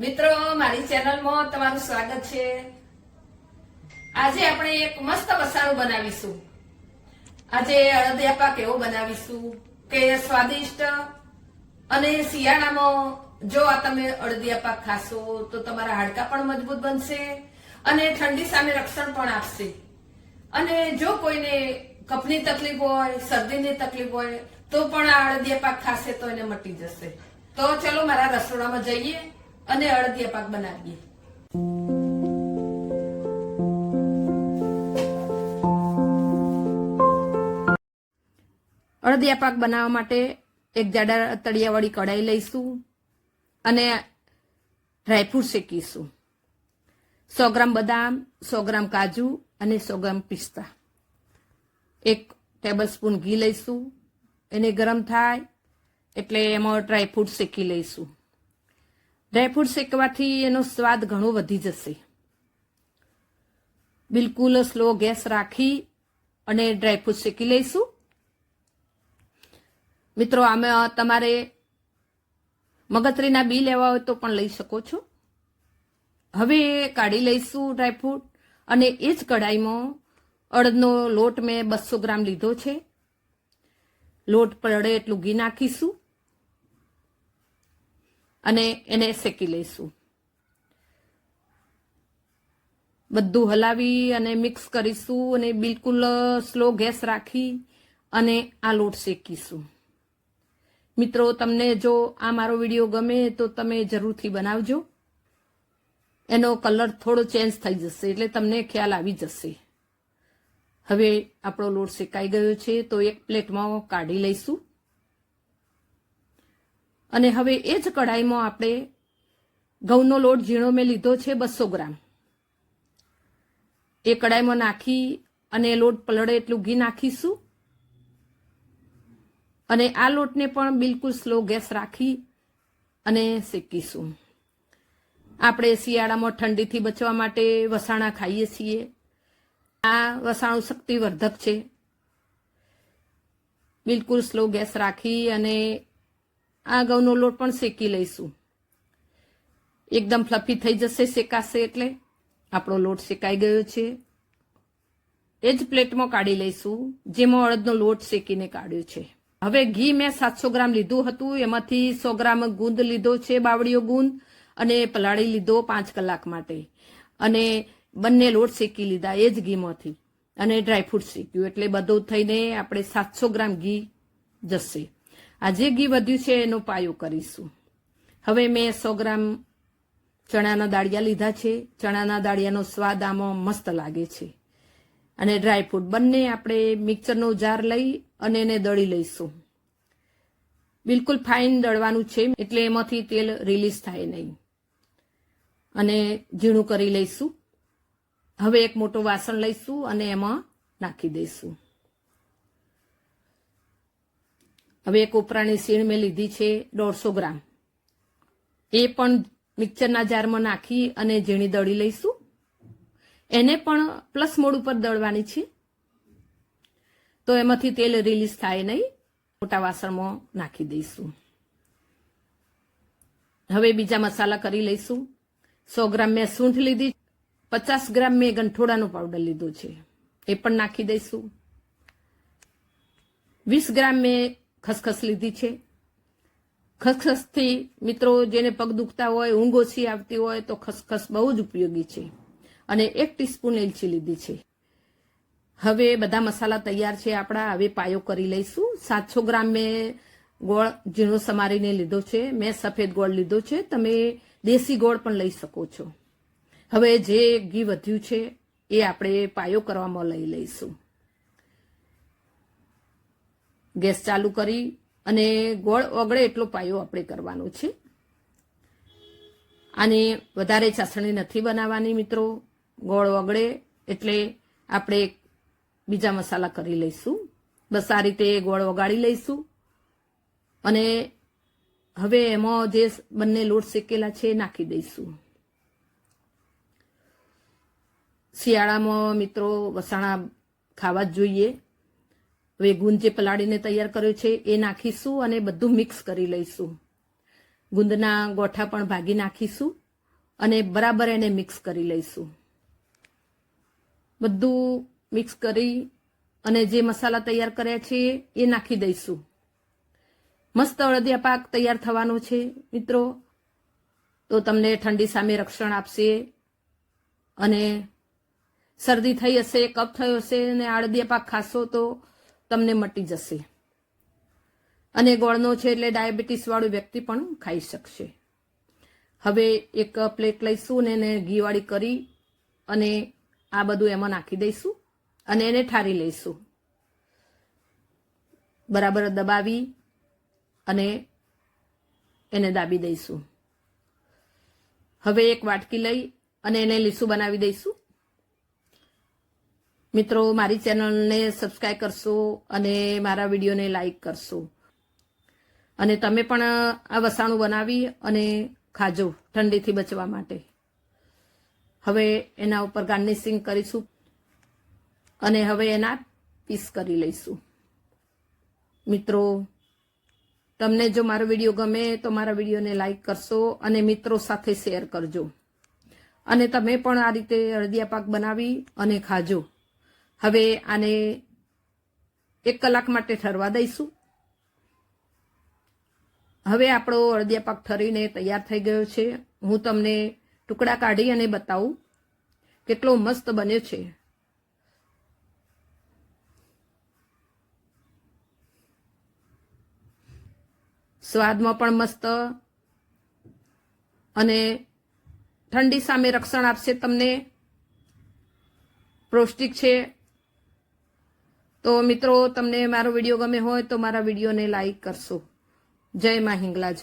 મિત્રો, મારી ચેનલમાં તમારું સ્વાગત છે. આજે આપણે એક મસ્ત મસાલો બનાવીશું. આજે અડદિયા પાક એવો બનાવીશું કે સ્વાદિષ્ટ અને શિયાળામાં જો આ તમે અડદિયા પાક ખાશો તો તમારા હાડકા પણ મજબૂત બનશે અને ઠંડી સામે રક્ષણ પણ આપશે. અને જો કોઈને કફની તકલીફ હોય, શરદીની તકલીફ હોય, તો પણ આ અડદિયા પાક ખાશે તો એને મટી જશે. તો ચલો મારા રસોડામાં જઈએ. અને અડદિયા પાક બનાવીએ. અડદિયા પાક બનાવવા માટે એક જાડા તળિયાવાળી કઢાઈ લઈશું અને ડ્રાયફ્રૂટ શેકીશું. સો ગ્રામ બદામ, સો ગ્રામ કાજુ અને સો ગ્રામ પિસ્તા. એક ટેબલ સ્પૂન ઘી લઈશું. એને ગરમ થાય એટલે એમાં ડ્રાયફ્રૂટ શેકી લઈશું. ડ્રાયફ્રૂટ શેકવાથી એનો સ્વાદ ઘણો વધી જશે. બિલકુલ સ્લો ગેસ રાખી અને ડ્રાયફ્રૂટ શેકી લઈશું. મિત્રો, આમાં તમારે મગતરીના બી લેવા હોય તો પણ લઈ શકો છો. હવે કાઢી લઈશું ડ્રાયફ્રૂટ અને એ જ કઢાઈમાં અડદનો લોટ મેં બસો ગ્રામ લીધો છે. લોટ પડે એટલું ઘી નાખીશું. અને એને શેકી લઈશું. બધું હલાવી અને મિક્સ કરીશું અને બિલકુલ સ્લો ગેસ રાખી અને આ લોટ શેકીશું. મિત્રો, તમને જો આ મારો વીડિયો ગમે તો તમે જરૂરથી બનાવજો. એનો કલર થોડો ચેન્જ થઈ જશે, એટલે તમને ખ્યાલ આવી જશે. હવે આપણો લોટ શેકાઈ ગયો છે, તો એક પ્લેટમાં કાઢી લઈશું. અને હવે એ જ કઢાઈમાં આપણે ઘઉંનો લોટ ઝીણો મેં લીધો છે બસો ગ્રામ. એ કઢાઈમાં નાખી અને લોટ પલળે એટલું ઘી નાખીશું. અને આ લોટને પણ બિલકુલ સ્લો ગેસ રાખી અને શેકીશું. આપણે શિયાળામાં ઠંડીથી બચવા માટે વસાણા ખાઈએ છીએ. આ વસાણું શક્તિવર્ધક છે. બિલકુલ સ્લો ગેસ રાખી અને આ ઘઉંનો લોટ પણ શેકી લઈશું. એકદમ ફ્લફી થઈ જશે શેકાશે એટલે આપણો લોટ શેકાઈ ગયો છે. એ જ પ્લેટમાં કાઢી લઈશું, જેમાં અડદનો લોટ શેકીને કાઢ્યો છે. હવે ઘી મેં સાતસો ગ્રામ લીધું હતું, એમાંથી સો ગ્રામ ગુંદ લીધો છે, બાવળીયો ગુંદ, અને પલાળી લીધો પાંચ કલાક માટે. અને બંને લોટ શેકી લીધા, એ જ ઘીમાંથી. અને ડ્રાયફ્રૂટ શેક્યું, એટલે બધું થઈને આપણે સાતસો ગ્રામ ઘી જશે. આ જે ઘી વધ્યું છે એનો પાયો કરીશું. હવે મેં સો ગ્રામ ચણાના દાળિયા લીધા છે. ચણાના દાળિયાનો સ્વાદ આમાં મસ્ત લાગે છે. અને ડ્રાયફ્રૂટ બંને આપણે મિક્સરનો જાર લઈ અને એને દળી લઈશું. બિલકુલ ફાઇન દળવાનું છે, એટલે એમાંથી તેલ રિલીઝ થાય નહીં. અને ઝીણું કરી લઈશું. હવે એક મોટો વાસણ લઈશું અને એમાં નાખી દઈશું. હવે એક ઉપરાની સીણ મેં લીધી છે દોઢસો ગ્રામ. એ પણ મિક્સરના જારમાં નાખી અને ઝીણી દળી લઈશું. એને પણ પ્લસ મોડ ઉપર દળવાની છે. તો એમાંથી તેલ રિલીઝ થાય નહીં. મોટા વાસણમાં નાખી દઈશું. હવે બીજા મસાલા કરી લઈશું. સો ગ્રામ મેં સૂંઠ લીધી. પચાસ ગ્રામ મેં ગંઠોડાનો પાવડર લીધો છે. એ પણ નાખી દઈશું. વીસ ગ્રામ મેં ખસખસ લીધી છે. ખસખસથી મિત્રો જેને પગ દુખતા હોય, ઊંઘ ઓછી આવતી હોય, તો ખસખસ બહુ જ ઉપયોગી છે. અને એક ટીસ્પૂન એલચી લીધી છે. હવે બધા મસાલા તૈયાર છે આપણા. હવે પાયો કરી લઈશું. સાતસો ગ્રામ મેં ગોળ ઝીણો સમારીને લીધો છે. મેં સફેદ ગોળ લીધો છે. તમે દેશી ગોળ પણ લઈ શકો છો. હવે જે ઘી વધ્યું છે, એ આપણે પાયો કરવામાં લઈ લઈશું. ગેસ ચાલુ કરી અને ગોળ ઓગળે એટલો પાયો આપણે કરવાનો છે. આને વધારે ચાસણી નથી બનાવવાની મિત્રો. ગોળ ઓગળે એટલે આપણે બીજા મસાલા કરી લઈશું. બસ આ રીતે ગોળ ઓગાળી લઈશું. અને હવે એમાં જે બંને લોટ શેકેલા છે એ નાખી દઈશું. શિયાળામાં મિત્રો વસાણા ખાવા જ જોઈએ. હવે ગુંદ જે પલાળીને તૈયાર કર્યો છે, એ નાખીશું અને બધું મિક્સ કરી લઈશું. ગુંદના ગોઠા પણ ભાગી નાખીશું અને બરાબર એને મિક્સ કરી લઈશું. બધું મિક્સ કરી અને જે મસાલા તૈયાર કર્યા છે, એ નાખી દઈશું. મસ્ત અળદિયા પાક તૈયાર થવાનો છે, મિત્રો. તો તમને ઠંડી સામે રક્ષણ આપશે અને શરદી થઈ હશે, કફ થયો હશે અને અળદિયા પાક ખાશો તો તમને મટી જશે. અને ગોળનો છે એટલે ડાયાબિટીસ વાળું વ્યક્તિ પણ ખાઈ શકશે. હવે એક પ્લેટ લઈશું ને એને ઘીવાળી કરી અને આ બધું એમાં નાખી દઈશું અને એને ઠારી લઈશું. બરાબર દબાવી અને એને દાબી દઈશું. હવે એક વાટકી લઈ અને એને લીસું બનાવી દઈશું. મિત્રો, મારી ચેનલને સબસ્ક્રાઈબ કરશો અને મારા વિડીયોને લાઈક કરશો. અને તમે પણ આ વસાણું બનાવી અને ખાજો ઠંડીથી બચવા માટે. હવે એના ઉપર ગાર્નિશિંગ કરીશું અને હવે એના પીસ કરી લઈશું. મિત્રો, તમને જો મારો વીડિયો ગમે તો મારા વિડીયોને લાઈક કરશો અને મિત્રો સાથે શેર કરજો. અને તમે પણ આ રીતે અળદિયા પાક બનાવી અને ખાજો. હવે આને એક કલાક માટે ઠરવા દઈશું. હવે આપણો અડદિયા પાક ઠરીને તૈયાર થઈ ગયો છે. હું તમને ટુકડા કાઢી અને બતાવું કેટલો મસ્ત બન્યો છે. સ્વાદમાં પણ મસ્ત અને ઠંડી સામે રક્ષણ આપશે તમને. પૌષ્ટિક છે. તો મિત્રો, તમને મારો વીડિયો ગમે હોય તો મારા વિડીયોને લાઈક કરશો. જય મા હિંગલાજ.